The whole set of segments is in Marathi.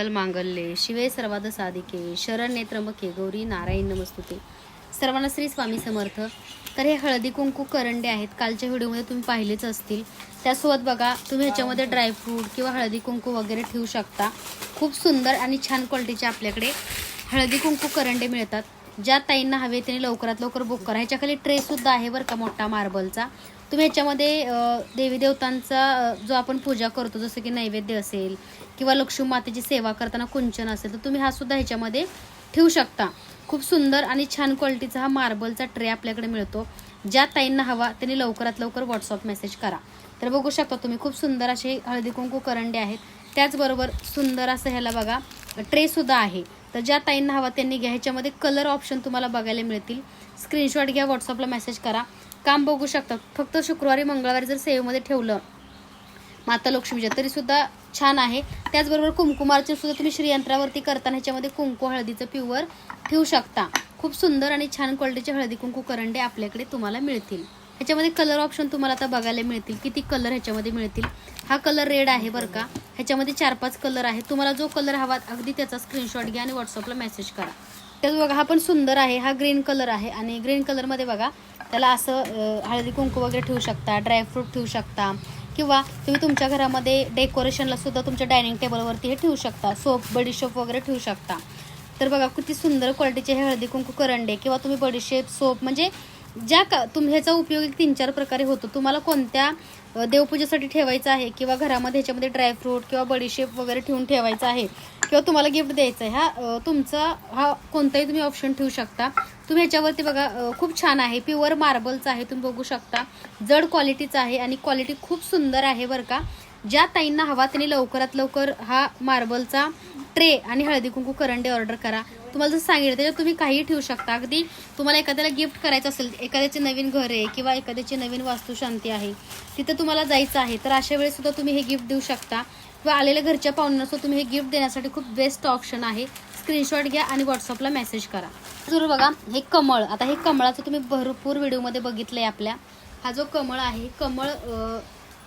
मंगल मांगल्ये शिवे सर्वाद साधिके शरण्ये त्र्यंबके गौरी नारायण नमस्तुते. सर्वांना श्री स्वामी समर्थ. तर हे हळदी कुंकू करंडे आहेत. कालच्या व्हिडिओमध्ये तुम्ही पाहिलेच असतील. त्यासोबत बघा तुम्ही ह्याच्यामध्ये ड्रायफ्रूट किंवा हळदी कुंकू वगैरे ठेवू शकता. खूप सुंदर आणि छान क्वालिटीचे आपल्याकडे हळदी कुंकू करंडे मिळतात. ज्या ताईंना हवे त्यांनी लवकरात लवकर बुक करा. ह्याच्या खाली ट्रे सुद्धा आहे बरं का मोठा मार्बलचा तुम्ही ह्याच्यामध्ये देवी देवतांचा जो आपण पूजा करतो जसं की नैवेद्य असेल किंवा लक्ष्मी मातेची सेवा करताना कुंचन असेल तर तुम्ही हा सुद्धा ह्याच्यामध्ये ठेवू शकता. खूप सुंदर आणि छान क्वालिटीचा हा मार्बलचा ट्रे आपल्याकडे मिळतो. ज्या ताईंना हवा त्यांनी लवकरात लवकर व्हॉट्सअप मेसेज करा. तर बघू शकता तुम्ही खूप सुंदर असे हळदी कुंकू करंडे आहेत. त्याचबरोबर सुंदर असं ह्याला बघा ट्रेसुद्धा आहे. तर ज्या ताईंना हवा त्यांनी घ्या ह्याच्यामध्ये कलर ऑप्शन तुम्हाला बघायला मिळतील. स्क्रीनशॉट घ्या व्हॉट्सअपला मेसेज करा. काम बघू शकता फक्त शुक्रवारी मंगळवारी जर सेवेमध्ये ठेवलं माता लक्ष्मीच्या तरीसुद्धा छान आहे. त्याचबरोबर कुंकुमार्चन सुद्धा तुम्ही श्रीयंत्रावरती करताना ह्याच्यामध्ये कुंकू हळदीचं प्युअर ठेवू शकता. खूप सुंदर आणि छान क्वालिटीचे हळदी कुंकू करंडे आपल्याकडे तुम्हाला मिळतील. ह्याच्यामध्ये कलर ऑप्शन तुम्हाला आता बघायला मिळतील. किती कलर ह्याच्यामध्ये मिळतील? हा कलर रेड आहे बरं का. ह्याच्यामध्ये चार पाच कलर आहे तुम्हाला जो कलर हवा अगदी त्याचा स्क्रीनशॉट घ्या आणि व्हॉट्सअपला मेसेज करा. त्याच बघा हा पण सुंदर आहे. हा ग्रीन कलर आहे आणि ग्रीन कलरमध्ये बघा त्याला असं हळदी कुंकू वगैरे ठेवू शकता ड्रायफ्रूट ठेवू शकता. किंवा तुम्ही तुमच्या घरामध्ये डेकोरेशनला सुद्धा तुमच्या डायनिंग टेबलवरती हे ठेवू शकता. सोप बडीशोप वगैरे ठेवू शकता. तर बघा किती सुंदर क्वालिटीचे हे हळदी कुंकू करंडे किंवा तुम्ही बडीशेप सोप म्हणजे ज्या का तुम ह्याचा उपयोग एक तीन चार प्रकारे होतो. तुम्हाला कोणत्या देवपूजेसाठी ठेवायचं आहे किंवा घरामध्ये ह्याच्यामध्ये ड्रायफ्रूट किंवा बडीशेप वगैरे ठेवून ठेवायचं आहे किंवा तुम्हाला गिफ्ट द्यायचं आहे हा तुमचा हा कोणताही तुम्ही ऑप्शन ठेवू शकता. तुम्ही ह्याच्यावरती बघा खूप छान आहे. प्युअर मार्बलचा आहे तुम्ही बघू शकता. जड क्वालिटीचा आहे आणि क्वालिटी खूप सुंदर आहे बरं का. ज्या ताईंना हवा त्यांनी लवकरात लवकर हा मार्बलचा ट्रे आणि हळदी कुंकू करंडे ऑर्डर करा. तुम्हाला जसं सांगितलं त्याच्यात तुम्ही काहीही ठेवू शकता. अगदी तुम्हाला एखाद्याला गिफ्ट करायचं असेल एखाद्याचे नवीन घर आहे किंवा एखाद्याची नवीन वास्तुशांती आहे तिथं तुम्हाला जायचं आहे तर अशा वेळेससुद्धा तुम्ही हे गिफ्ट देऊ शकता. किंवा आलेल्या घरच्या पाहुण्यांना तुम्ही हे गिफ्ट देण्यासाठी खूप बेस्ट ऑप्शन आहे. स्क्रीनशॉट घ्या आणि व्हॉट्सअपला मेसेज करा. जरूर बघा हे कमळ. आता हे कमळाचं तुम्ही भरपूर व्हिडिओमध्ये बघितलं आहे आपल्या. हा जो कमळ आहे कमळ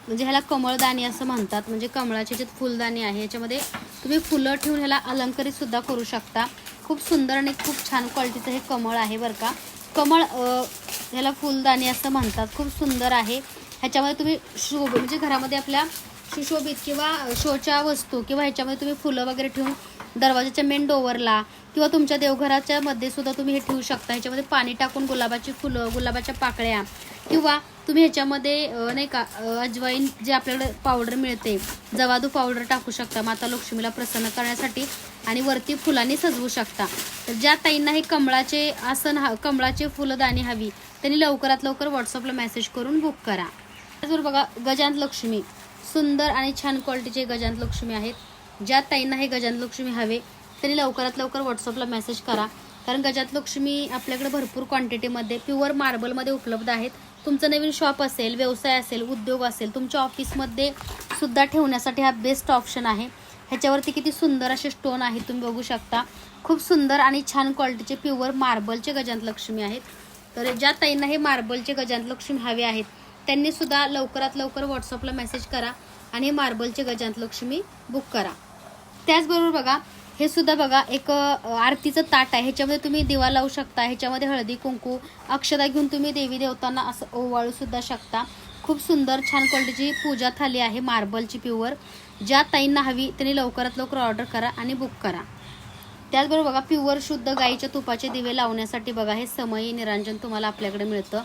म्हणजे ह्याला कमळदाणी असं म्हणतात. म्हणजे कमळाचे जे फुलदाणी आहे याच्यामध्ये तुम्ही फुलं ठेवून ह्याला अलंकारितसुद्धा करू शकता. खूप सुंदर आणि खूप छान क्वालिटीचं हे कमळ आहे बरं का. कमळ ह्याला फुलदाणी असं म्हणतात. खूप सुंदर आहे. ह्याच्यामध्ये तुम्ही शोभ म्हणजे घरामध्ये आपल्या सुशोभित किंवा शोच्या वस्तू किंवा ह्याच्यामध्ये तुम्ही फुलं वगैरे ठेवून दरवाजाच्या मेन डोवरला किंवा तुमच्या देवघराच्या मध्ये सुद्धा तुम्ही हे ठेवू शकता. ह्याच्यामध्ये पाणी टाकून गुलाबाची फुलं गुलाबाच्या पाकळ्या किंवा तुम्ही ह्याच्यामध्ये नाही का अजवाईन जे आपल्याकडे पावडर मिळते जवादू पावडर टाकू शकता. माता लक्ष्मीला प्रसन्न करण्यासाठी आणि वरती फुलांनी सजवू शकता. तर ज्या ताईंना हे कमळाचे आसन हा कमळाचे फुलदाणी हवी त्यांनी लवकरात लवकर व्हॉट्सअपला मेसेज करून बुक करा. त्याचबरोबर बघा गजांत लक्ष्मी सुंदर आणि छान क्वालिटीचे गजांत लक्ष्मी आहेत. ज्या ताईंना हे गजांत लक्ष्मी हवे त्यांनी लवकरात लवकर व्हॉट्सअपला मेसेज करा. कारण गजात लक्ष्मी आपल्याकडे भरपूर क्वांटिटीमध्ये प्युअर मार्बलमध्ये उपलब्ध आहेत. तुमचं नवीन शॉप असेल व्यवसाय असेल उद्योग असेल तुमच्या ऑफिसमध्ये सुद्धा ठेवण्यासाठी हा बेस्ट ऑप्शन आहे. ह्याच्यावरती किती सुंदर असे स्टोन आहेत तुम्ही बघू शकता. खूप सुंदर आणि छान क्वालिटीचे प्युअर मार्बलचे गजांत लक्ष्मी आहेत. तर ज्या ताईंना हे मार्बलचे गजांत लक्ष्मी हवे आहेत त्यांनी सुद्धा लवकरात लवकर व्हॉट्सअपला मेसेज करा आणि हे मार्बलचे गजांत लक्ष्मी बुक करा. त्याचबरोबर बघा हे सुद्धा बघा एक आरतीचं ताट आहे. ह्याच्यामध्ये तुम्ही दिवा लावू शकता ह्याच्यामध्ये हळदी कुंकू अक्षदा घेऊन तुम्ही देवी देवतांना असं ओवाळू सुद्धा शकता. खूप सुंदर छान क्वालिटीची पूजा थाली आहे मार्बलची प्युअर ज्या ताईंना हवी त्यांनी लवकरात लवकर ऑर्डर करा आणि बुक करा. त्याचबरोबर बघा प्युअर शुद्ध गाईच्या तुपाचे दिवे लावण्यासाठी बघा हे समयी निरांजन तुम्हाला आपल्याकडे मिळतं.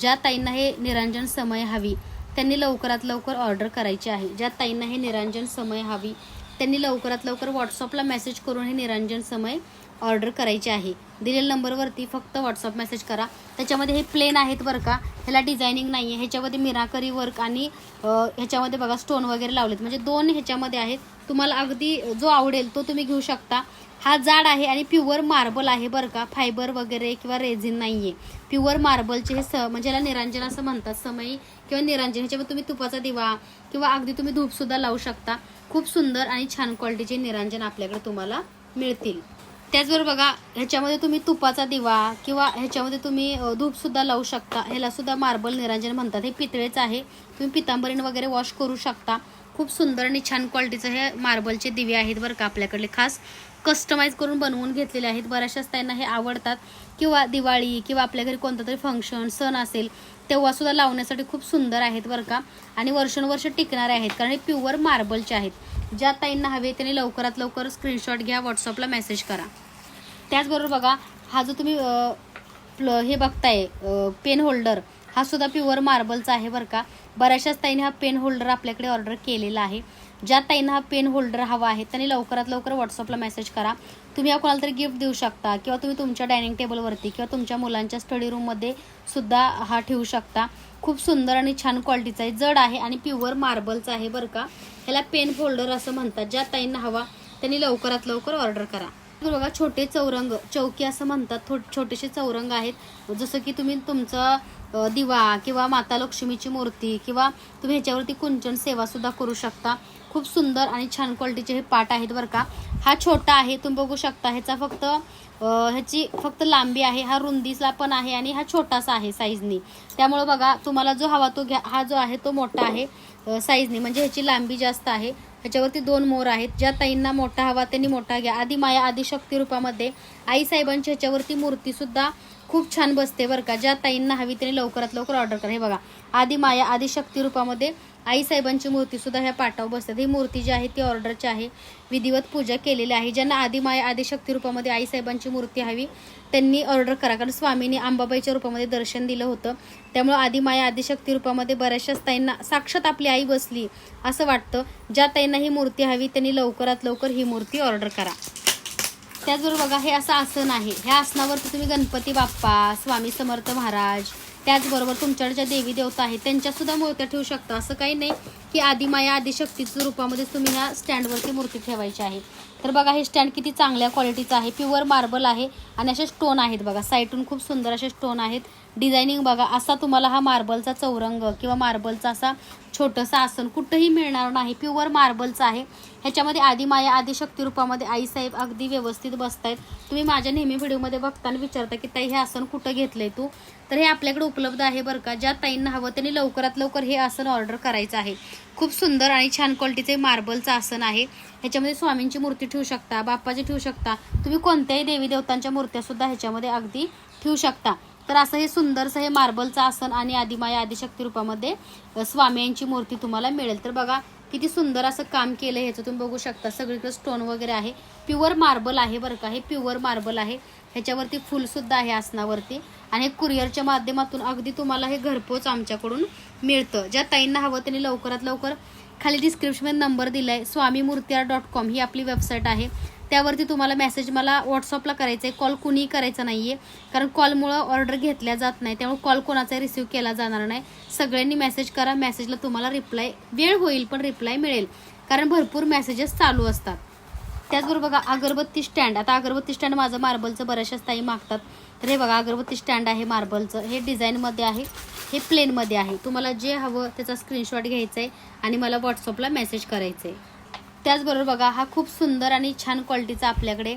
ज्या ताईंना हे निरांजन समय हवी त्यांनी लवकरात लवकर ऑर्डर करायची आहे. ज्या ताईंना हे निरांजन समय हवी त्यांनी लवकरात लवकर व्हॉट्सअपला मेसेज करून हे निरांजन समय ऑर्डर करायची आहे. दिलेल्या नंबरवरती फक्त व्हॉट्सअप मेसेज करा. त्याच्यामध्ये हे प्लेन आहेत बरं का. ह्याला डिझायनिंग नाही आहे ह्याच्यामध्ये मिराकरी वर्क आणि ह्याच्यामध्ये बघा स्टोन वगैरे लावलेत. म्हणजे दोन ह्याच्यामध्ये आहेत. तुम्हाला अगदी जो आवडेल तो तुम्ही घेऊ शकता. हा जाड आहे आणि प्युअर मार्बल आहे बरं का. फायबर वगैरे किंवा रेझिन नाही आहे प्युअर मार्बलचे हे स म्हणजे याला निरांजन असं म्हणतात. समयी किंवा निरांजन. ह्याच्यामध्ये तुम्ही तुपाचा दिवा किंवा अगदी तुम्ही धूपसुद्धा लावू शकता. खूप सुंदर आणि छान क्वालिटीचे निरांजन आपल्याकडे तुम्हाला मिळतील. त्याचबरोबर बघा ह्याच्यामध्ये तुम्ही तुपाचा दिवा किंवा ह्याच्यामध्ये तुम्ही धूपसुद्धा धूप सुद्धा लावू शकता. ह्याला सुद्धा मार्बल निरांजन म्हणतात. हे पितळेचं आहे. तुम्ही पितांबरीन वगैरे वॉश करू शकता. खूप सुंदर आणि छान क्वालिटीचं हे मार्बलचे दिवे आहेत बरं का आपल्याकडले. खास कस्टमाइज करून बनवून घेतलेले आहेत. बऱ्याचशाच त्यांना हे आवडतात. किंवा दिवाळी किंवा आपल्या घरी कोणतं तरी फंक्शन सण असेल तेव्हासुद्धा लावण्यासाठी खूप सुंदर आहेत बरं का. आणि वर्षानुवर्ष टिकणारे आहेत. कारण हे प्युअर मार्बलचे आहेत. ज्या ताईंना हवे त्यांनी लवकरात लवकर स्क्रीनशॉट घ्या व्हॉट्सअपला मेसेज करा. त्याचबरोबर बघा हा जो तुम्ही प्ल- हे बघताय पेन होल्डर हा सुद्धा प्युअर मार्बलचा आहे बरं का. बऱ्याचशाच ताईने हा पेन होल्डर आपल्याकडे ऑर्डर केलेला आहे. ज्या ताईंना हा पेन होल्डर हवा आहे त्यांनी लवकरात लवकर व्हॉट्सअपला मेसेज करा. तुम्ही हा कोणाला तरी गिफ्ट देऊ शकता किंवा तुम्ही तुमच्या डायनिंग टेबलवरती किंवा तुमच्या मुलांच्या स्टडी रूममध्ये सुद्धा हा ठेवू शकता. खूप सुंदर आणि छान क्वालिटीचा आहे जड आहे आणि प्युअर मार्बलचा आहे बरं का. ह्याला पेन होल्डर असं म्हणतात. ज्या ताईंना हवा त्यांनी लवकरात लवकर ऑर्डर करा. बघा छोटे चौरंग चौकी असं म्हणतात. थो छोटेसे चौरंग आहेत. जसं की तुम्ही तुमचं दिवा किंवा माता लक्ष्मीची मूर्ती किंवा तुम्ही ह्याच्यावरती कुंचन सेवा सुद्धा करू शकता. खूप सुंदर आणि छान क्वालिटीचे हे पाट आहेत बरं का. हा छोटा आहे तुम्ही बघू शकता. ह्याचा फक्त ह्याची फक्त लांबी आहे हा रुंदीसला पण आहे आणि हा छोटासा आहे साईजनी त्यामुळं बघा तुम्हाला जो हवा तो घ्या हा जो आहे तो मोठा आहे साईजनी म्हणजे ह्याची लांबी जास्त आहे. ह्याच्यावरती दोन मोर आहेत. ज्या ताईंना मोठा हवा त्यांनी मोठा घ्या. आधी माया आदिशक्ती शक्ती रूपामध्ये आई साहेबांची ह्याच्यावरती मूर्तीसुद्धा खूप छान बसते बरं का. ज्या ताईंना हवी त्यांनी लवकरात लवकर ऑर्डर करा. हे बघा आधी माया आदिशक्ती शक्ती रूपामध्ये आई साहेबांची मूर्ती सुद्धा ह्या पाटावर बसतात. ही मूर्ती जी आहे ती ऑर्डरची आहे. विधिवत पूजा केलेली आहे. ज्यांना आदिमाया माया रूपामध्ये आई साहेबांची मूर्ती हवी त्यांनी ऑर्डर करा. कारण स्वामींनी आंबाबाईच्या रूपामध्ये दर्शन दिलं होतं. त्यामुळे आदिमाया माया रूपामध्ये बऱ्याचशाच ताईंना साक्षात आपली आई बसली असं वाटतं. ज्या ताईंना ही मूर्ती हवी त्यांनी लवकरात लवकर ही मूर्ती ऑर्डर करा. त्याचबरोबर बघा हे असं आसन आहे. ह्या आसनावरती तुम्ही गणपती बाप्पा स्वामी समर्थ महाराज त्याचबरोबर तुमच्याकडे ज्या देवी देवता आहेत त्यांच्यासुद्धा मूर्त्या ठेवू शकता. असं काही नाही की आदिमाया आदिशक्तीच्या रूपामध्ये तुम्ही ह्या स्टँडवरती मूर्ती ठेवायची आहे. तर बघा हे स्टँड किती चांगल्या क्वालिटीचं आहे. प्युअर मार्बल आहे आणि असे स्टोन आहेत बघा. साईटून खूप सुंदर असे स्टोन आहेत. डिझायनिंग बघा असा तुम्हाला हा मार्बलचा चौरंग किंवा मार्बलचा असा छोटंसं आसन कुठंही मिळणार नाही. प्युअर मार्बलचं आहे. ह्याच्यामध्ये आधी माया आधी शक्तिरूपामध्ये आईसाहेब अगदी व्यवस्थित बसतायत. तुम्ही माझ्या नेहमी व्हिडिओमध्ये बघताना विचारता की ताई हे आसन कुठं घेतलंय तू? तर हे आपल्याकडे उपलब्ध आहे बरं का. ज्या ताईंना हवं त्यांनी लवकरात लवकर हे आसन ऑर्डर करायचं आहे. खूप सुंदर आणि छान क्वालिटीचे मार्बलचं आसन आहे. ह्याच्यामध्ये स्वामींची मूर्ती ठेवू शकता बाप्पाची ठेवू शकता. तुम्ही कोणत्याही देवी देवतांच्या मूर्त्यासुद्धा ह्याच्यामध्ये अगदी ठेवू शकता. तर असं हे सुंदरसं हे मार्बलचं आसन आणि आदिमाया आदिशक्ती रूपामध्ये स्वामी यांची मूर्ती तुम्हाला मिळेल. तर बघा किती सुंदर असं काम केलं ह्याचं तुम्ही बघू शकता. सगळीकडे स्टोन वगैरे आहे. प्युअर मार्बल आहे बरं का. हे प्युअर मार्बल आहे. ह्याच्यावरती फुलसुद्धा आहे आसनावरती. आणि हे कुरिअरच्या माध्यमातून अगदी तुम्हाला हे घरपोच आमच्याकडून मिळतं. ज्या ताईंना हवं त्यांनी लवकरात लवकर खाली डिस्क्रिप्शनमध्ये नंबर दिला आहे स्वामी मूर्तियार डॉट कॉम ही आपली वेबसाईट आहे. त्यावरती तुम्हाला मेसेज मला व्हॉट्सअपला करायचा आहे कॉल कुणीही करायचा नाही आहे कारण कॉलमुळं ऑर्डर घेतल्या जात नाही. त्यामुळे कॉल कोणाचा रिसिव्ह केला जाणार नाही. सगळ्यांनी मेसेज करा. मेसेजला तुम्हाला रिप्लाय वेळ होईल पण रिप्लाय मिळेल. कारण भरपूर मेसेजेस चालू असतात. त्याचबरोबर बघा अगरबत्ती स्टँड आता अगरबत्ती स्टँड माझं मार्बलचं बऱ्याचशाच ताई मागतात. तर हे बघा अगरबत्ती स्टँड आहे मार्बलचं हे डिझाईनमध्ये आहे. हे प्लेनमध्ये आहे. तुम्हाला जे हवं त्याचा स्क्रीनशॉट घ्यायचा आहे आणि मला व्हॉट्सअपला मेसेज करायचं आहे त्याचबरोबर बघा हा खूप सुंदर आणि छान क्वालिटीचा आपल्याकडे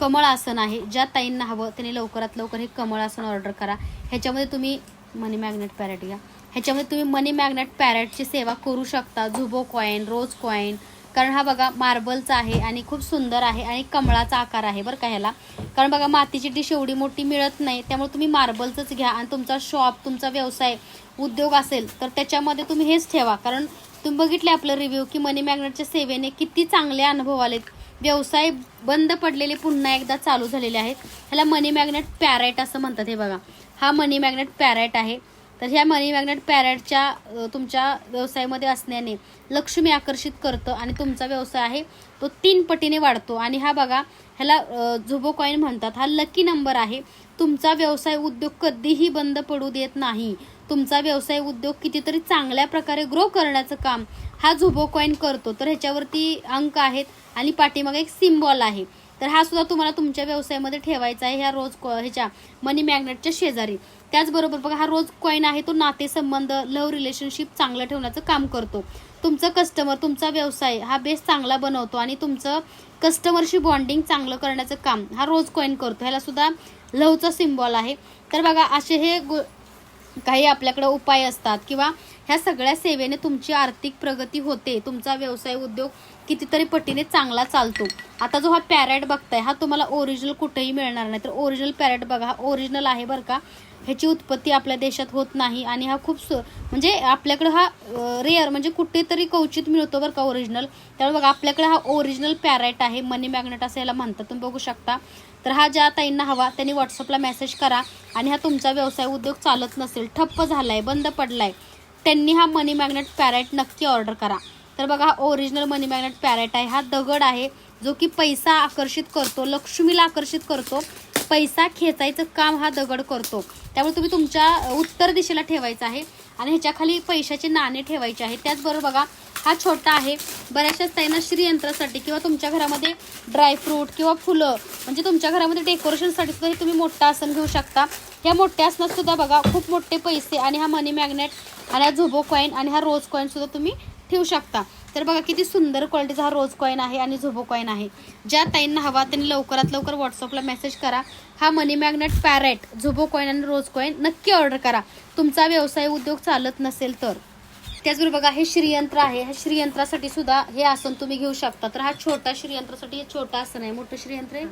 कमळ आसन आहे. ज्या ताईंना हवं त्यांनी लवकरात लवकर हे कमळ आसन ऑर्डर करा. ह्याच्यामध्ये तुम्ही मनी मॅग्नेट पॅरेट घ्या. ह्याच्यामध्ये तुम्ही मनी मॅग्नेट पॅरेटची सेवा करू शकता. झुबो कॉईन रोज कॉईन. कारण हा बघा मार्बलचा आहे आणि खूप सुंदर आहे आणि कमळाचा आकार आहे बरं का ह्याला. कारण बघा मातीची डिश एवढी मोठी मिळत नाही त्यामुळे तुम्ही मार्बलचंच घ्या आणि तुमचा शॉप तुमचा व्यवसाय उद्योग असेल तर त्याच्यामध्ये तुम्ही हेच ठेवा. कारण तुम्ही बघितले आपलं रिव्ह्यू की मनी मॅग्नेटच्या सेवेने किती चांगले अनुभव आलेत. व्यवसाय बंद पडलेले पुन्हा एकदा चालू झालेले आहेत. ह्याला मनी मॅग्नेट पॅरेट असं म्हणतात हे बघा. हा मनी मॅग्नेट पॅरेट आहे. तर ह्या मनी मॅग्नेट पॅरेटच्या तुमच्या व्यवसायामध्ये असण्याने लक्ष्मी आकर्षित करतं आणि तुमचा व्यवसाय आहे तो तीन पटीने वाढतो. आणि हा बघा ह्याला झुबो कॉईन म्हणतात. हा लकी नंबर आहे. तुमचा व्यवसाय उद्योग कधीही बंद पडू देत नाही. तुमचा व्यवसाय उद्योग कितीतरी चांगल्या प्रकारे ग्रो करण्याचं काम हा झुबो कॉईन करतो. तर ह्याच्यावरती अंक आहेत आणि पाठीमागे एक सिम्बॉल आहे. तर हा सुद्धा तुम्हाला तुमच्या व्यवसायामध्ये ठेवायचा आहे ह्या रोज ह्याच्या मनी मॅग्नेटच्या शेजारी. त्याचबरोबर बघा हा रोज कॉईन आहे तो नातेसंबंध लव्ह रिलेशनशिप चांगलं ठेवण्याचं काम करतो. तुमचं कस्टमर तुमचा व्यवसाय हा बेस चांगला बनवतो आणि तुमचं कस्टमरशी बॉन्डिंग चांगलं करण्याचं काम हा रोज कॉईन करतो. ह्याला सुद्धा लवचा सिम्बॉल आहे. तर बघा असे हे गो काही आपल्याकडे उपाय असतात किंवा ह्या सगळ्या सेवेने तुमची आर्थिक प्रगती होते तुमचा व्यवसाय उद्योग कितीतरी पटीने चांगला चालतो. आता जो हा पॅरेट बघताय हा तुम्हाला ओरिजिनल कुठेही मिळणार नाही. तर ओरिजिनल पॅरेट बघा हा ओरिजिनल आहे बरं का. ह्याची उत्पत्ती आपल्या देशात होत नाही आणि हा खूप म्हणजे आपल्याकडे हा रेअर म्हणजे कुठेतरी कवचित मिळतो बरं का ओरिजिनल त्यामुळे बघा आपल्याकडे हा ओरिजिनल पॅरेट आहे मनी मॅग्नेट असं याला म्हणतात. तुम्ही बघू शकता. तर हा ज्या ताईंना हवा त्यांनी व्हॉट्सअपला मेसेज करा आणि हा तुमचा व्यवसाय उद्योग चालत नसेल ठप्प झालाय बंद पडलाय त्यांनी हा मनी मॅग्नेट पॅरेट नक्की ऑर्डर करा. तर बघा हा ओरिजिनल मनी मॅग्नेट पॅरेट आहे. हा दगड आहे जो की पैसा आकर्षित करतो लक्ष्मीला आकर्षित करतो पैसा खेचायचं काम हा दगड करतो. त्यामुळे तुम्ही तुमच्या उत्तर दिशेला ठेवायचं आहे आणि ह्याच्याखाली पैशाचे नाणे ठेवायचे आहे. त्याचबरोबर बघा हा छोटा आहे. बऱ्याचशाच ताईंना श्रीयंत्रासाठी किंवा तुमच्या घरामध्ये ड्रायफ्रूट किंवा फुलं म्हणजे तुमच्या घरामध्ये डेकोरेशनसाठी सुद्धा हे तुम्ही मोठा आसन घेऊ शकता. ह्या मोठ्या आसनातसुद्धा बघा खूप मोठे पैसे आणि हा मनी मॅग्नेट आणि हा झोबो कॉईन आणि हा रोज कॉईनसुद्धा तुम्ही ठेवू शकता. तर बघा किती सुंदर क्वालिटीचा हा रोज कॉईन आहे आणि झोबो कॉईन आहे. ज्या ताईंना हवा त्यांनी लवकरात लवकर व्हॉट्सअपला मेसेज करा. हा money magnet parrot Zobo coin आणि रोज कॉईन नक्की ऑर्डर करा. तुमचा व्यवसाय उद्योग चालत नसेल तर. त्याचबरोबर बघा हे श्रीयंत्र आहे. ह्या श्रीयंत्रासाठी सुद्धा हे आसन तुम्ही घेऊ शकता तर हा छोटा श्रीयंत्रासाठी हे छोटं आसन आहे. मोठं श्रीयंत्र आहे.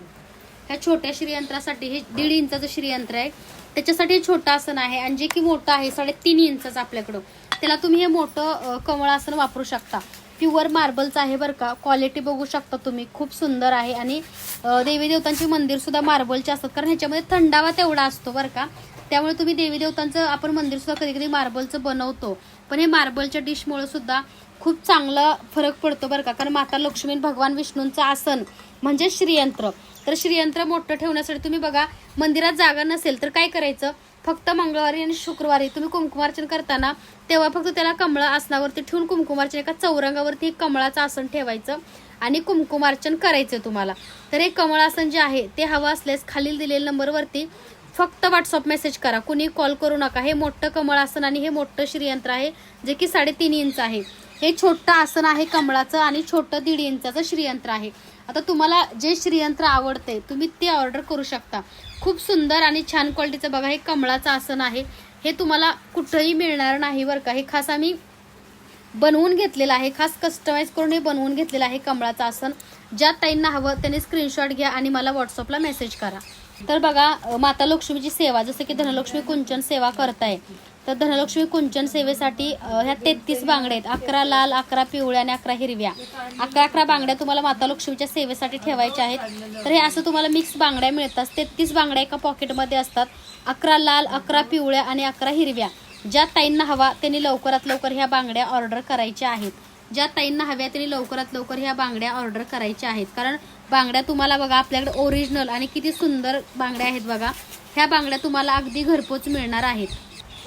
ह्या छोट्या श्रीयंत्रासाठी हे दीड इंचाचं श्रीयंत्र आहे. त्याच्यासाठी हे छोटं आसन आहे आणि जे की मोठं आहे साडेतीन इंचाचं आपल्याकडं. त्याला तुम्ही हे मोठं कमळासन वापरू शकता. प्युअर मार्बलचं आहे बरं का. क्वालिटी बघू शकता तुम्ही. खूप सुंदर आहे आणि देवी देवतांची मंदिर सुद्धा मार्बलचे असतात. कारण ह्याच्यामध्ये थंडावा तेवढा असतो बरं का. त्यामुळे तुम्ही देवी देवतांचं आपण मंदिर सुद्धा कधी कधी मार्बलचं बनवतो. पण हे मार्बलच्या डिशमुळे सुद्धा खूप चांगला फरक पडतो बरं का. कारण माता लक्ष्मी भगवान विष्णूंचं आसन म्हणजे श्रीयंत्र. तर श्रीयंत्र मोठं ठेवण्यासाठी तुम्ही बघा मंदिरात जागा नसेल तर काय करायचं? फक्त मंगळवारी आणि शुक्रवारी तुम्ही कुंकुमार्चन करताना तेव्हा फक्त त्याला कमळ आसनावरती ठेवून कुंकुमार्चन एका चौरंगावरती एक कमळाचं आसन ठेवायचं आणि कुंकुमार्चन करायचं तुम्हाला. तर हे कमळासन जे आहे ते हवं असल्यास खालील दिलेल्या नंबरवरती फक्त व्हॉट्सअप मेसेज करा. कुणी कॉल करू नका. हे मोठं कमळ आसन आणि हे मोठं श्रीयंत्र आहे जे की साडेतीन इंच आहे. हे छोटं आसन आहे कमळाचं आणि छोटं दीड इंचाचं श्रीयंत्र आहे. आता तुम्हाला जे श्रीयंत्र आवडते तुम्ही ते ऑर्डर करू शकता. खूप सुंदर आणि छान क्वालिटीचं बघा हे कमळाचं आसन आहे. हे तुम्हाला कुठंही मिळणार नाही बरं का. हे खास आम्ही बनवून घेतलेलं आहे. खास कस्टमाइज करून हे बनवून घेतलेलं आहे कमळाचं आसन. ज्या ताईंना हवं त्यांनी स्क्रीनशॉट घ्या आणि मला व्हॉट्सअपला मेसेज करा. तर बघा माता लक्ष्मीची सेवा जसं की धनलक्ष्मी कुंचन सेवा करताय. तर धनलक्ष्मी कुंचन सेवेसाठी ह्या तेहतीस बांगड्या आहेत. अकरा लाल अकरा पिवळ्या आणि अकरा हिरव्या. अकरा अकरा बांगड्या तुम्हाला माता लक्ष्मीच्या सेवेसाठी ठेवायच्या आहेत. तर हे असं तुम्हाला मिक्स बांगड्या मिळतात. तेहतीस बांगड्या एका पॉकेटमध्ये असतात. अकरा लाल अकरा पिवळ्या आणि अकरा हिरव्या. ज्या ताईंना हवा त्यांनी लवकरात लवकर ह्या बांगड्या ऑर्डर करायच्या आहेत. ज्या ताईंना हव्या त्यांनी लवकरात लवकर ह्या बांगड्या ऑर्डर करायच्या आहेत. कारण बांगड्या तुम्हाला बघा आपल्याकडे ओरिजिनल आणि किती सुंदर बांगड्या आहेत बघा. ह्या बांगड्या तुम्हाला अगदी घरपोच मिळणार आहेत.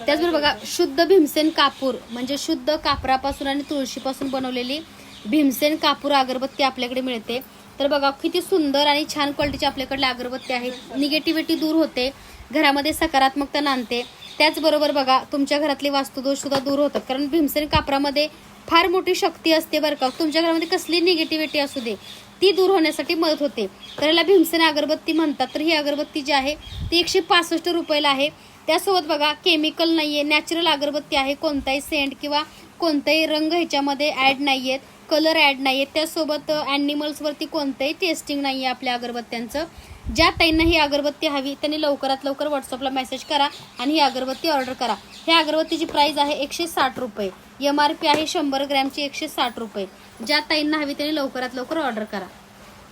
त्याचबरोबर बघा शुद्ध भीमसेन कापूर म्हणजे शुद्ध कापरापासून आणि तुळशीपासून बनवलेली भीमसेन कापूर अगरबत्ती आपल्याकडे मिळते. तर बघा किती सुंदर आणि छान क्वालिटीची आपल्याकडल्या अगरबत्ती आहेत निगेटिव्हिटी दूर होते. घरामध्ये सकारात्मकता नांदते. त्याचबरोबर बघा तुमच्या घरातले वास्तुदोष सुद्धा दूर होतात. कारण भीमसेन कापरामध्ये फार मोठी शक्ती असते बरं का. तुमच्या घरामध्ये कसली निगेटिव्हिटी असू दे ती दूर होण्यासाठी मदत होते. तर याला भीमसेन अगरबत्ती म्हणतात. तर ही अगरबत्ती जी आहे ती एकशे पासष्ट रुपयाला आहे. त्यासोबत बघा केमिकल नाही आहे नॅचरल अगरबत्ती आहे. कोणताही सेंट किंवा कोणताही रंग ह्याच्यामध्ये ॲड नाही आहेत कलर ॲड नाही आहेत त्यासोबत ॲनिमल्सवरती कोणतंही टेस्टिंग नाही आहे आपल्या अगरबत्त्यांचं. ज्या ताईंना ही अगरबत्ती हवी त्यांनी लवकरात लवकर व्हॉट्सअपला मेसेज करा आणि ही अगरबत्ती ऑर्डर करा. ह्या अगरबत्तीची प्राईज आहे एकशे साठ रुपये. एम आर पी आहे शंभर ग्रॅमची एकशे साठ रुपये. ज्या ताईंना हवी त्यांनी लवकरात लवकर ऑर्डर करा.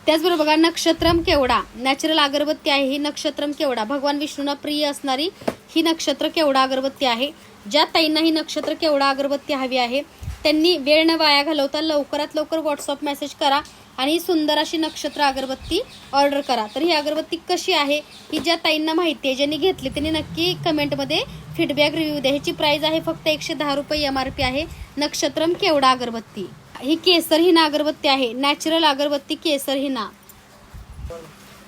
त्याचबरोबर बघा नक्षत्रम केवडा. नॅचरल अगरबत्ती आहे ही नक्षत्रम केवडा. भगवान विष्णूंना प्रिय असणारी ही नक्षत्र केवडा अगरबत्ती आहे. ज्या ताईंना ही नक्षत्र केवडा अगरबत्ती हवी आहे त्यांनी वेळ न वाया घालवता लवकरात लवकर व्हॉट्सअप मेसेज करा आणि सुंदर अशी नक्षत्र अगरबत्ती ऑर्डर करा. तर ही अगरबत्ती कशी आहे ही ज्या ताईंना माहिती आहे ज्यांनी घेतली त्यांनी नक्की कमेंटमध्ये फीडबॅक रिव्ह्यू द्या. ह्याची प्राईज आहे फक्त एकशे दहा रुपये एम आर पी आहे. नक्षत्रम केवडा अगरबत्ती? ही केसर हिना अगरबत्ती आहे. नॅचरल अगरबत्ती केसर हिना.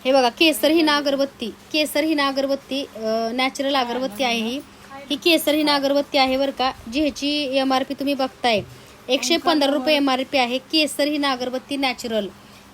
हे बघा केसर हिना अगरबत्ती. केसर हिना अगरबत्ती नॅचरल अगरबत्ती आहे ही. ही केसर हिना अगरबत्ती आहे बरं का. जी ह्याची एम आर पी तुम्ही बघताय. एकशे पंधरा रुपये एम आर पी आहे. केसर हिना अगरबत्ती नॅचरल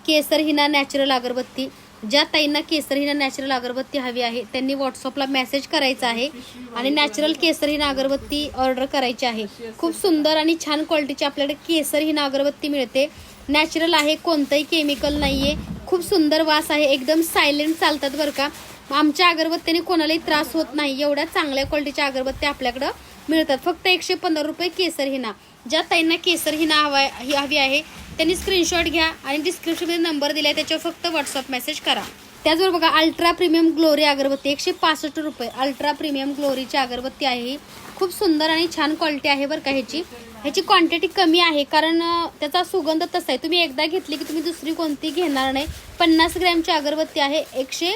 केसर हिना नॅचरल अगरबत्ती. ज्या ताईंना केसर हिना नॅचरल अगरबत्ती हवी आहे त्यांनी व्हॉट्सअपला मेसेज करायचा आहे आणि नॅचरल केसर हिना अगरबत्ती ऑर्डर करायची आहे. खूप सुंदर आणि छान क्वालिटीची आपल्याकडे केसर हिना अगरबत्ती मिळते. नॅचरल आहे कोणतंही केमिकल नाहीये. खूप सुंदर वास आहे एकदम सायलेंट चालतात बरं का. आमच्या अगरबत्तीने कोणालाही त्रास होत नाही एवढ्या चांगल्या क्वालिटीच्या अगरबत्त्या आपल्याकडं मिळतात. फक्त एकशे पंधरा रुपये केसर हिना. ज्या ताईंना केसर हिना हवा ही हवी आहे त्यांनी स्क्रीनशॉट घ्या आणि डिस्क्रिप्शनमध्ये नंबर दिलाय त्याच्यावर फक्त व्हॉट्सअप मेसेज करा. त्याचबरोबर बघा अल्ट्रा प्रीमियम ग्लोरी अगरबत्ती एकशे पासष्ट रुपये. अल्ट्रा प्रीमियम ग्लोरीची अगरबत्ती आहे ही. खूप सुंदर आणि छान क्वालिटी आहे बरं का ह्याची. ह्याची क्वांटिटी कमी आहे कारण त्याचा सुगंध तसा आहे. तुम्ही एकदा घेतली की तुम्ही दुसरी कोणती घेणार नाही. पन्नास ग्रॅमची अगरबत्ती आहे एकशे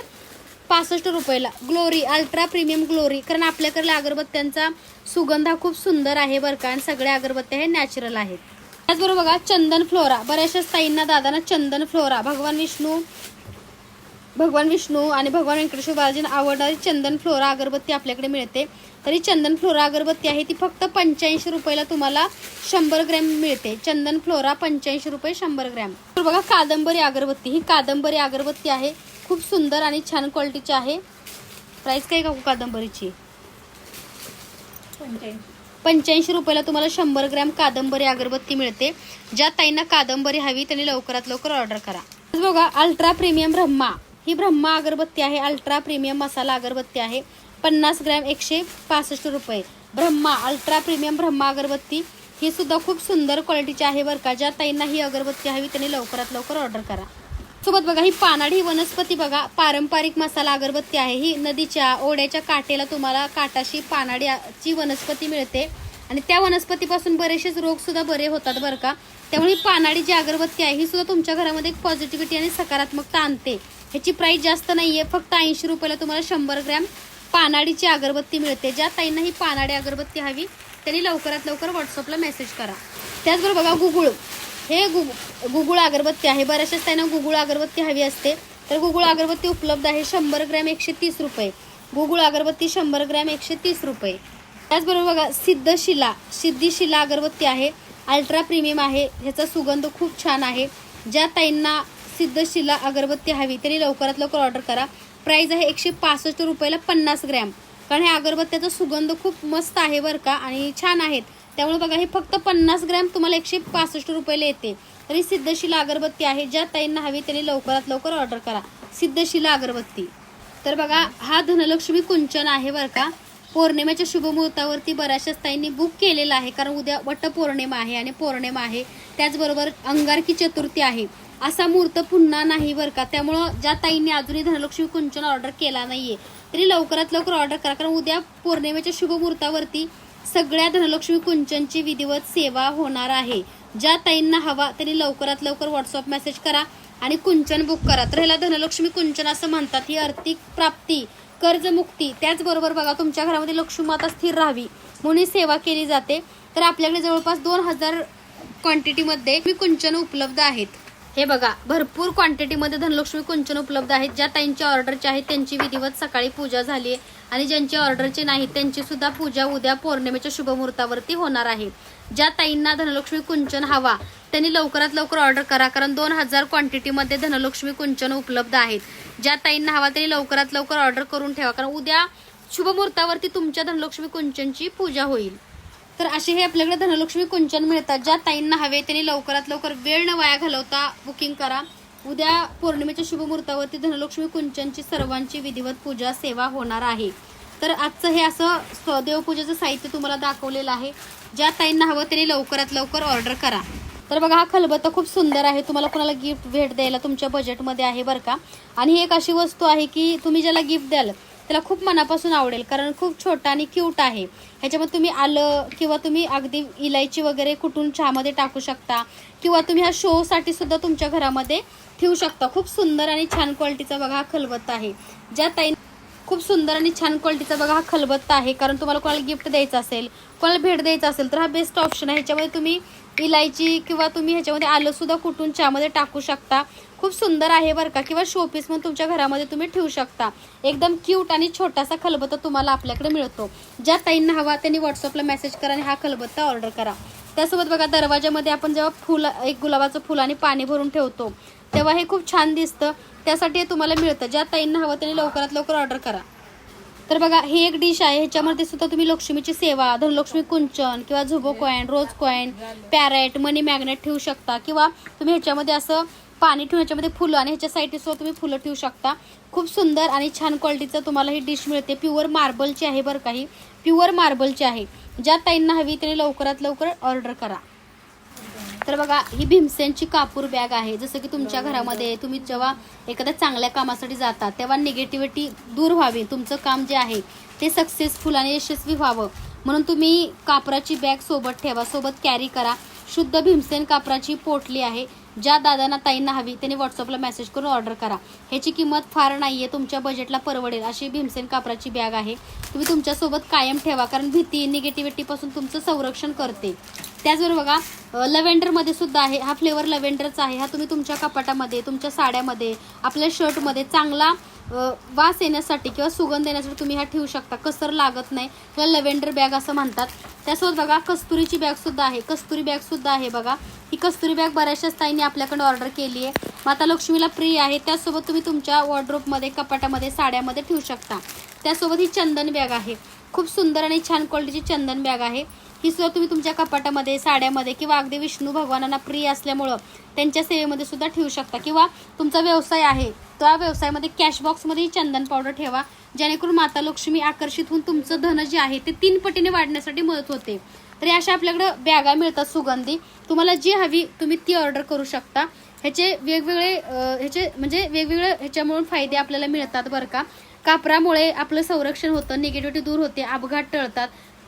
पासष्ट रुपयाला. ग्लोरी अल्ट्रा प्रीमियम ग्लोरी कारण आपल्याकडल्या अगरबत्त्यांचा सुगंध हा खूप सुंदर आहे बरं का. आणि सगळ्या अगरबत्त्या हे नॅचरल आहेत. त्याचबरोबर बघा चंदन फ्लोरा. बऱ्याचशा ताईंना दादांना चंदन फ्लोरा. भगवान विष्णू भगवान विष्णू आणि भगवान व्यंकटेश्वर बालाजींना आवडणारी चंदन फ्लोरा अगरबत्ती आपल्याकडे मिळते. तरी चंदन फ्लोरा अगरबत्ती आहे ती फक्त पंच्याऐंशी रुपयाला तुम्हाला शंभर ग्रॅम मिळते. चंदन फ्लोरा पंच्याऐंशी रुपये शंभर ग्रॅम. तर बघा कादंबरी अगरबत्ती. ही कादंबरी अगरबत्ती आहे. खूप सुंदर आणि छान क्वालिटीची आहे. प्राईस काय का कादंबरीची? पंच्याऐंशी. पंच्याऐंशी रुपयाला तुम्हाला शंभर ग्रॅम कादंबरी अगरबत्ती मिळते. ज्या ताईंना कादंबरी हवी त्यांनी लवकरात लवकर ऑर्डर करा. बघा अल्ट्रा प्रीमियम ब्रह्मा. ही ब्रह्मा अगरबत्ती आहे. अल्ट्रा प्रीमियम मसाला अगरबत्ती आहे. पन्नास ग्रॅम एकशे पासष्ट रुपये. ब्रह्मा अल्ट्रा प्रीमियम ब्रह्मा अगरबत्ती. ही सुद्धा खूप सुंदर क्वालिटीची आहे बरं का. ज्या ताईंना ही अगरबत्ती हवी त्यांनी लवकरात लवकर ऑर्डर करा. सोबत बघा ही पानाडी ही वनस्पती बघा पारंपरिक मसाला अगरबत्ती आहे. ही नदीच्या ओढ्याच्या काटेला तुम्हाला काटाशी पानाडीची वनस्पती मिळते. आणि त्या वनस्पतीपासून बरेचसेच रोग सुद्धा बरे होतात बरं का. त्यामुळे ही पानाडी जी अगरबत्ती आहे ही सुद्धा तुमच्या घरामध्ये एक पॉझिटिव्हिटी आणि सकारात्मकता आणते. ह्याची प्राईस जास्त नाही आहे फक्त ऐंशी रुपयाला तुम्हाला शंभर ग्रॅम पानाडीची अगरबत्ती मिळते. ज्या ताईंना ही पानाडी अगरबत्ती हवी त्यांनी लवकरात लवकर व्हॉट्सअपला मेसेज करा. त्याचबरोबर बघा गुगुळ. हे गुग गुगुळ अगरबत्ती आहे. बऱ्याचशाच त्यांना गुगुळ अगरबत्ती हवी असते. तर गुगुळ अगरबत्ती उपलब्ध आहे शंभर ग्रॅम एकशे तीस रुपये. गुगुळ अगरबत्ती शंभर ग्रॅम एकशे तीस रुपये. त्याचबरोबर बघा सिद्धशिला सिद्धिशिला अगरबत्ती आहे. अल्ट्रा प्रीमियम आहे. ह्याचा सुगंध खूप छान आहे. ज्या ताईंना सिद्धशिला अगरबत्ती हवी त्यांनी लवकरात लवकर ऑर्डर करा. प्राईज आहे एकशे पासष्ट रुपयाला पन्नास ग्रॅम. कारण ह्या अगरबत्त्याचा सुगंध खूप मस्त आहे बरं का आणि छान आहेत. त्यामुळे बघा हे फक्त पन्नास ग्रॅम तुम्हाला एकशे पासष्ट रुपयाला येते. तरी सिद्धशिला अगरबत्ती आहे ज्या ताईंना हवी त्यांनी लवकरात लवकर ऑर्डर करा. सिद्धशिला अगरबत्ती. तर बघा हा धनलक्ष्मी कुंचन आहे बरं का. पौर्णिमेच्या शुभमुहूर्तावरती बऱ्याचशाच ताईंनी बुक केलेला आहे कारण उद्या वटपौर्णिमा आहे आणि पौर्णिमा आहे. त्याचबरोबर अंगारकी चतुर्थी आहे. असा मुहूर्त पुन्हा नाही बरं का. त्यामुळं ज्या ताईंनी अजूनही धनलक्ष्मी कुंचन ऑर्डर केला नाहीये तरी लवकरात लवकर ऑर्डर करा कारण उद्या पौर्णिमेच्या शुभमुहूर्तावरती सगळ्या धनलक्ष्मी कुंचनची विधिवत सेवा होणार आहे. ज्या ताईंना हवा त्यांनी लवकरात लवकर व्हॉट्सअप मेसेज करा आणि कुंचन बुक करा. तर ह्याला धनलक्ष्मी कुंचन असं म्हणतात. ही आर्थिक प्राप्ती कर्जमुक्ती त्याचबरोबर बघा तुमच्या घरामध्ये लक्ष्मीमाता स्थिर राहावी म्हणून ही सेवा केली जाते. तर आपल्याकडे जवळपास दोन हजार क्वांटिटीमध्ये कुंचन उपलब्ध आहेत. हे बघा भरपूर क्वांटिटीमध्ये धनलक्ष्मी कुंचन उपलब्ध आहेत. ज्या ताईंची ऑर्डरची आहेत त्यांची विधिवत सकाळी पूजा झाली आहे. आणि ज्यांची ऑर्डरची नाहीत त्यांची सुद्धा पूजा उद्या पौर्णिमेच्या शुभमुहूर्तावरती होणार आहे. ज्या ताईंना धनलक्ष्मी कुंचन हवा त्यांनी लवकरात लवकर ऑर्डर करा कारण दोन हजार क्वांटिटीमध्ये धनलक्ष्मी कुंचन उपलब्ध आहेत. ज्या ताईंना हवा त्यांनी लवकरात लवकर ऑर्डर करून ठेवा कारण उद्या शुभमुहूर्तावरती तुमच्या धनलक्ष्मी कुंचनची पूजा होईल. तर असे हे आपल्याकडे धनलक्ष्मी कुंचन मिळतात ज्या ताईंना हवे त्यांनी लवकरात लवकर वेळ न वाया घालवता बुकिंग करा. उद्या पौर्णिमेच्या शुभमुहूर्तावरती धनलक्ष्मी कुंचनची सर्वांची विधिवत पूजा सेवा होणार आहे. तर आजचं हे असं स- देवपूजेचं साहित्य तुम्हाला दाखवलेलं आहे. ज्या ताईंना हवं त्यांनी लवकरात लवकर ऑर्डर करा. तर बघा हा खलबत्ता खूप सुंदर आहे. तुम्हाला कोणाला गिफ्ट भेट द्यायला तुमच्या बजेटमध्ये आहे बरं का? आणि ही एक अशी वस्तू आहे की तुम्ही ज्याला गिफ्ट द्याल त्याला खूप मनापासून आवडेल कारण खूप छोटा आणि क्यूट आहे. ह्याच्यामध्ये तुम्ही आलं किंवा तुम्ही अगदी इलायची वगैरे कुटून चहामध्ये टाकू शकता किंवा तुम्ही हा शोसाठी सुद्धा तुमच्या घरामध्ये ठेवू शकता. खूप सुंदर आणि छान क्वालिटीचा बघा हा खलबत्ता आहे. ज्या ताई खूप सुंदर आणि छान क्वालिटीचा बघा हा खलबत्ता आहे कारण तुम्हाला कोणाला गिफ्ट द्यायचं असेल कोणाला भेट द्यायचा असेल तर हा बेस्ट ऑप्शन आहे. ह्याच्यामध्ये तुम्ही इलायची किंवा तुम्ही ह्याच्यामध्ये आलं सुद्धा कुटून चहामध्ये टाकू शकता. खूप सुंदर आहे बरं का? किंवा शोपीस म्हणून तुमच्या घरामध्ये तुम्ही ठेवू शकता. एकदम क्यूट आणि छोटासा खलबत्ता तुम्हाला आपल्याकडे मिळतो. ज्या ताईंना हवा त्यांनी व्हॉट्सअपला मेसेज करा आणि हा खलबत्ता ऑर्डर करा. त्यासोबत बघा दरवाजामध्ये आपण जेव्हा फुल एक गुलाबाचं फुल आणि पाणी भरून ठेवतो तेव्हा हे खूप छान दिसतं. त्यासाठी हे तुम्हाला मिळतं. ज्या ताईंना हवं त्यांनी लवकरात लवकर ऑर्डर करा. तर बघा ही एक डिश आहे. ह्याच्यामध्ये सुद्धा तुम्ही लक्ष्मीची सेवा धनलक्ष्मी कुंचन किंवा झुबो कॉईन रोज कॉईन पॅरेट मनी मॅग्नेट ठेवू शकता. किंवा तुम्ही ह्याच्यामध्ये असं पाणी ठेवून याच्यामध्ये फुलं आणि ह्याच्या साईडने तुम्ही फुलं ठेवू शकता. खूप सुंदर आणि छान क्वालिटीचं तुम्हाला ही डिश मिळते. प्युअर मार्बलची आहे बरं काही प्युअर मार्बलची आहे. ज्या ताईंना हवी त्यांनी लवकरात लवकर ऑर्डर करा. तर बघा ही भीमसेनची कापूर बॅग आहे. जसं की तुमच्या घरामध्ये तुम्ही जेव्हा एखाद्या चांगल्या कामासाठी जाता तेव्हा निगेटिव्हिटी दूर व्हावी. तुमचं काम जे आहे ते सक्सेसफुल आणि यशस्वी व्हावं. म्हणून तुम्ही कापराची बॅग सोबत ठेवा. सोबत कॅरी करा. शुद्ध भीमसेन कापराची पोटली आहे. ज्या दादांना ताईंना हवी त्यांनी व्हॉट्सअपला मेसेज करून ऑर्डर करा. ह्याची किंमत फार नाही आहे तुमच्या बजेटला परवडेल. अशी भीमसेन कापराची बॅग आहे. तुम्ही तुमच्यासोबत कायम ठेवा कारण भीती निगेटिव्हिटीपासून तुमचं संरक्षण करते. त्याचबरोबर बघा लव्हेंडरमध्ये सुद्धा आहे. हा फ्लेवर लव्हेंडरचा आहे. हा तुम्ही तुमच्या कपाटामध्ये तुमच्या साड्यामध्ये आपल्या शर्टमध्ये चांगला वास येण्यासाठी किंवा सुगंध येण्यासाठी तुम्ही हा ठेवू शकता. कसर लागत नाही. किंवा लव्हेंडर बॅग असं म्हणतात. त्यासोबत बघा कस्तुरीची बॅग सुद्धा आहे. कस्तुरी बॅग सुद्धा आहे बघा. ही कस्तुरी बॅग बऱ्याचशाच ताईंनी आपल्याकडे ऑर्डर केली आहे. माता लक्ष्मीला प्रिय आहे. त्यासोबत तुम्ही तुमच्या वॉर्ड्रोपमध्ये कपाटामध्ये साड्यामध्ये ठेवू शकता. त्यासोबत ही चंदन बॅग आहे. खूप सुंदर आणि छान क्वालिटीची चंदन बॅग आहे. ही सुद्धा तुम्ही तुमच्या कपाटामध्ये साड्यामध्ये किंवा अगदी विष्णू भगवानांना प्रिय असल्यामुळं त्यांच्या सेवेमध्ये सुद्धा ठेवू शकता. किंवा तुमचा व्यवसाय आहे त्या व्यवसायामध्ये कॅश बॉक्समध्ये चंदन पावडर ठेवा जेणेकरून माता लक्ष्मी आकर्षित होऊन तुमचं धन जे आहे ते तीन पटीने वाढण्यासाठी मदत होते. तर अशा आपल्याकडे बॅगा मिळतात सुगंधी. तुम्हाला जी हवी तुम्ही ती ऑर्डर करू शकता. ह्याचे वेगवेगळे ह्याचे म्हणजे वेगवेगळे ह्याच्यामुळे फायदे आपल्याला मिळतात बरं का. कापरामुळे आपलं संरक्षण होतं निगेटिव्हिटी दूर होते अपघात टळतात.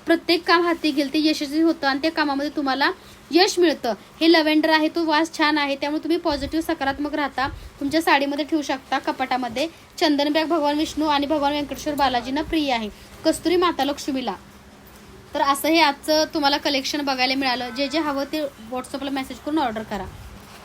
प्रत्येक काम हाती घेईल ते यशस्वी होतं आणि त्या कामामध्ये तुम्हाला यश मिळतं. हे लव्हेंडर आहे तो वास छान आहे त्यामुळे तुम्ही पॉझिटिव्ह सकारात्मक राहता. तुमच्या साडीमध्ये ठेवू शकता कपाटामध्ये. चंदन बॅग भगवान विष्णू आणि भगवान व्यंकटेश्वर बालाजींना प्रिय आहे. कस्तुरी माता लक्ष्मीला. तर असं हे आजचं तुम्हाला कलेक्शन बघायला मिळालं. जे जे हवं ते व्हॉट्सअपला मेसेज करून ऑर्डर करा.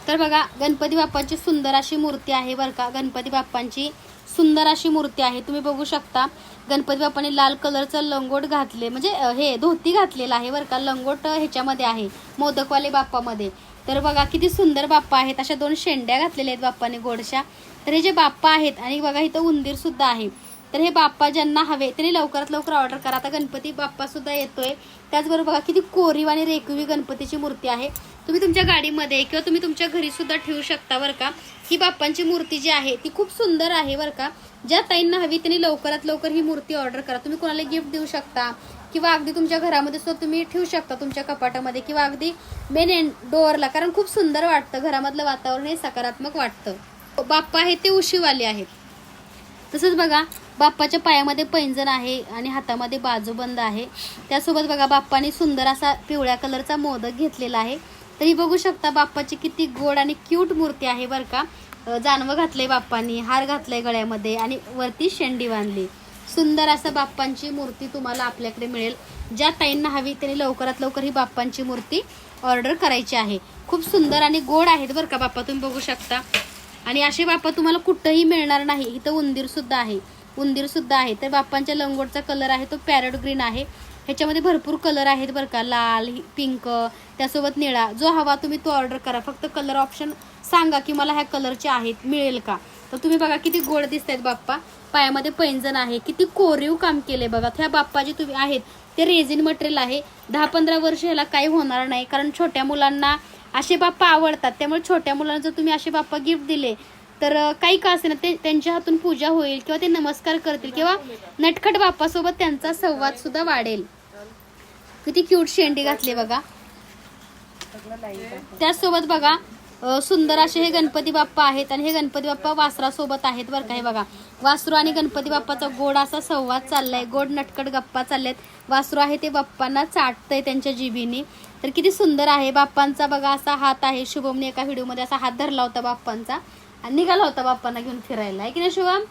तर बघा गणपती बाप्पांची सुंदर अशी मूर्ती आहे बरं का. गणपती बाप्पांची सुंदर अशी मूर्ती आहे. तुम्ही बघू शकता गणपती बाप्पाने लाल कलरचं लंगोट घातले म्हणजे हे धोती घातलेलं आहे बरं का. लंगोट ह्याच्यामध्ये आहे मोदकवाले बाप्पामध्ये. तर बघा किती सुंदर बाप्पा आहेत. अशा दोन शेंड्या घातलेल्या आहेत बाप्पाने गोडशा. तर हे जे बाप्पा आहेत आणि बघा इथं उंदीर सुद्धा आहे. तर हे बाप्पा ज्यांना हवे त्यांनी लवकरात लवकर ऑर्डर करा. आता गणपती बाप्पा सुद्धा येतोय. त्याचबरोबर बघा किती कोरीव आणि रेखवी गणपतीची मूर्ती आहे. तुम्ही तुमच्या गाडीमध्ये किंवा तुम्ही तुमच्या घरी सुद्धा ठेवू शकता बरं का. ही बाप्पांची मूर्ती जी आहे ती खूप सुंदर आहे बरं का. ज्या ताईंना हवी त्यांनी लवकरात लवकर ही मूर्ती ऑर्डर करा. तुम्ही कोणाला गिफ्ट देऊ शकता किंवा अगदी तुमच्या घरामध्ये सुद्धा तुम्ही ठेवू शकता तुमच्या कपाटामध्ये किंवा अगदी मेन एंड डोअरला कारण खूप सुंदर वाटतं घरामधलं वातावरण हे सकारात्मक वाटतं. बाप्पा आहे ते उशीवाले आहेत. तसंच बघा बाप्पाच्या पायामध्ये पैंजण आहे आणि हातामध्ये बाजूबंद आहे. त्यासोबत बघा बाप्पाने सुंदर असा पिवळ्या कलरचा मोदक घेतलेला आहे. तरी बघू शकता बाप्पाची किती गोड आणि क्यूट मूर्ती आहे बरं का. अं, जानवं घातलंय बाप्पानी हार घातलंय गळ्यामध्ये आणि वरती शेंडी बांधली. सुंदर असं बाप्पांची मूर्ती तुम्हाला आपल्याकडे मिळेल. ज्या ताईंना हवी त्यांनी लवकरात लवकर ही बाप्पांची मूर्ती ऑर्डर करायची आहे. खूप सुंदर आणि गोड आहेत बरं का बाप्पा तुम्ही बघू शकता. आणि असे बाप्पा तुम्हाला कुठंही मिळणार नाही. इथं उंदीर सुद्धा आहे. उंदीर सुद्धा आहे. तर बाप्पांच्या लंगोटचा कलर आहे तो पॅरट ग्रीन आहे. ह्याच्यामध्ये भरपूर कलर आहेत बरं का. लाल पिंक त्यासोबत निळा. जो हवा तुम्ही तो ऑर्डर करा. फक्त कलर ऑप्शन सांगा की मला ह्या कलरचे आहेत मिळेल का? तर तुम्ही बघा किती गोड दिसत आहेत बाप्पा. पायामध्ये पैंजण आहे. किती कोरीव काम केले बघा. त्या बाप्पा जे तुम्ही आहेत ते रेझिन मटेरियल आहे. दहा पंधरा वर्ष ह्याला काही होणार नाही. कारण छोट्या मुलांना असे बाप्पा आवडतात. त्यामुळे छोट्या मुलांना जर तुम्ही असे बाप्पा गिफ्ट दिले तर काही का असे ना ते त्यांच्या हातून पूजा होईल किंवा ते नमस्कार करतील किंवा नटखट बाप्पासोबत त्यांचा संवाद सुद्धा वाढेल. किती क्यूट शेंडी घातली बघा. त्याचसोबत बघा सुंदर असे हे गणपती बाप्पा आहेत आणि हे गणपती बाप्पा वासरासोबत आहेत बरं का हे बघा. वासरू आणि गणपती बाप्पाचा गोड असा संवाद चाललाय गोड नटकट गप्पा चालल्यात. वासरू आहे ते बाप्पांना चाटतंय त्यांच्या जिभीने. तर किती सुंदर आहे बाप्पांचा बघा असा हात आहे. शुभमने एका व्हिडिओमध्ये असा हात धरला होता बाप्पांचा. आणि निघाला होता बाप्पांना घेऊन फिरायला. आहे की नाही शुभम?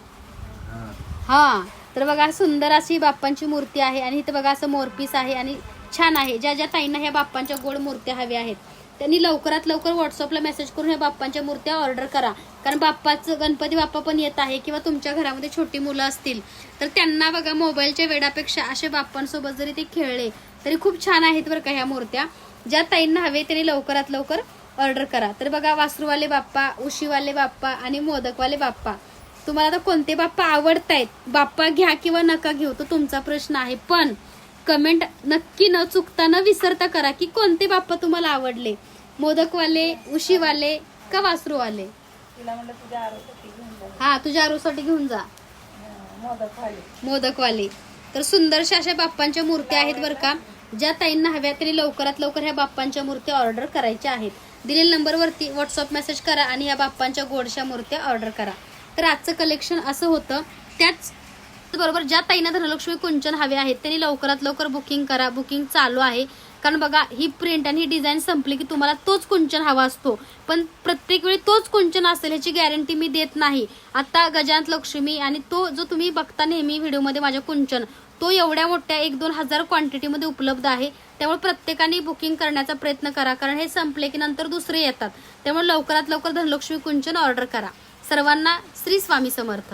हा. तर बघा सुंदर अशी बाप्पांची मूर्ती आहे आणि इथं बघा असं मोरपीस आहे आणि छान आहे. ज्या ज्या ताईंना ह्या बाप्पांच्या गोड मूर्त्या हव्या आहेत त्यांनी लवकरात लवकर व्हॉट्सअपला मेसेज करून ह्या बाप्पांच्या मूर्त्या ऑर्डर करा. कारण बाप्पाचं गणपती बाप्पा पण येत आहे किंवा तुमच्या घरामध्ये छोटी मुलं असतील तर त्यांना बघा मोबाईलच्या वेळापेक्षा असे बाप्पांसोबत जरी ते खेळले तरी खूप छान आहेत बरं का ह्या मूर्त्या. ज्या ताईंना हवे त्यांनी लवकरात लवकर ऑर्डर करा. तर बघा वासरूवाले बाप्पा उशीवाले बाप्पा आणि मोदकवाले बाप्पा. तुम्हाला आता कोणते बाप्पा आवडतायत? बाप्पा घ्या किंवा नका घेऊ तो तुमचा प्रश्न आहे. पण कमेंट नक्की न चुकता न विसरता करा की कोणते बाप्पा तुम्हाला आवडले? मोदकवाले उशीवाले का वासरूवाले? हा तुझ्या आरूसाठी घेऊन जा. मोदकवाले. तर सुंदरशा अशा बाप्पांच्या मूर्त्या आहेत बरं का ज्या ताईंना हव्या तरी लवकरात लवकर ह्या बाप्पांच्या मूर्त्या ऑर्डर करायच्या आहेत. दिलेल्या नंबरवरती व्हॉट्सअप मेसेज करा आणि या बाप्पांच्या गोडशा मूर्त्या ऑर्डर करा. तर आजचं कलेक्शन असं होतं त्याच बरोबर ज्या ताईंना धनलक्ष्मी कुंचन हवे आहेत त्यांनी लवकरात लवकर बुकिंग करा. बुकिंग चालू आहे. कारण बघा ही प्रिंट आणि ही डिझाईन संपली की तुम्हाला तोच कुंचन हवा असतो. पण प्रत्येक वेळी तोच कुंचन असेल ह्याची गॅरंटी मी देत नाही. आता गजांत लक्ष्मी आणि तो जो तुम्ही बघता नेहमी व्हिडिओमध्ये माझ्या कुंचन तो एवढ्या मोठ्या एक दोन हजार क्वांटिटीमध्ये उपलब्ध आहे. त्यामुळे प्रत्येकाने बुकिंग करण्याचा प्रयत्न करा कारण हे संपले की नंतर दुसरे येतात. त्यामुळे लवकरात लवकर धनलक्ष्मी कुंचन ऑर्डर करा. सर्वांना श्री स्वामी समर्थ.